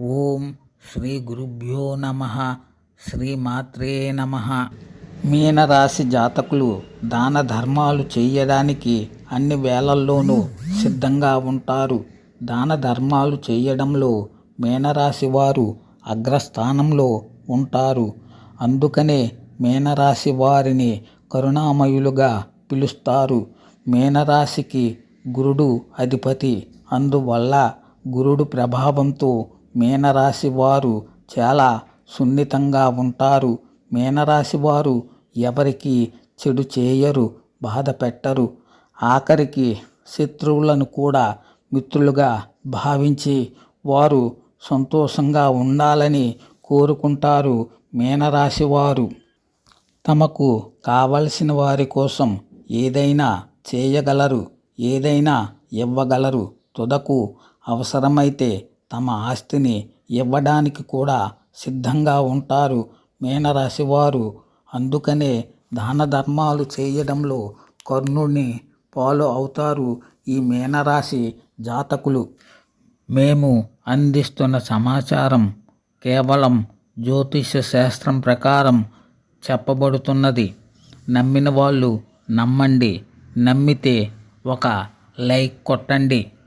ఓం శ్రీ గురుభ్యో నమ శ్రీమాత్రే నమ. మీనరాశి జాతకులు దాన ధర్మాలు చేయడానికి అన్ని వేళల్లోనూ సిద్ధంగా ఉంటారు. దాన ధర్మాలు చేయడంలో మీనరాశి వారు అగ్రస్థానంలో ఉంటారు. అందుకనే మీనరాశి వారిని కరుణామయులుగా పిలుస్తారు. మీనరాశికి గురుడు అధిపతి. అందువల్ల గురుడు ప్రభావంతో మీనరాశి వారు చాలా సున్నితంగా ఉంటారు. మీనరాశి వారు ఎవరికి చెడు చేయరు బాధ పెట్టరు. ఆఖరికి శత్రువులను కూడా మిత్రులుగా భావించి వారు సంతోషంగా ఉండాలని కోరుకుంటారు మీనరాశి వారు తమకు కావలసిన వారి కోసం ఏదైనా చేయగలరు ఏదైనా ఇవ్వగలరు. తుదకు అవసరమైతే తమ ఆస్తిని ఇవ్వడానికి కూడా సిద్ధంగా ఉంటారు మీనరాశి వారు అందుకనే దాన ధర్మాలు చేయడంలో కర్ణుని పాలు అవుతారు ఈ మీనరాశి జాతకులు. మేము అందిస్తున్న సమాచారం కేవలం జ్యోతిష శాస్త్రం ప్రకారం చెప్పబడుతున్నది. నమ్మిన వాళ్ళు నమ్మండి. నమ్మితే ఒక లైక్ కొట్టండి.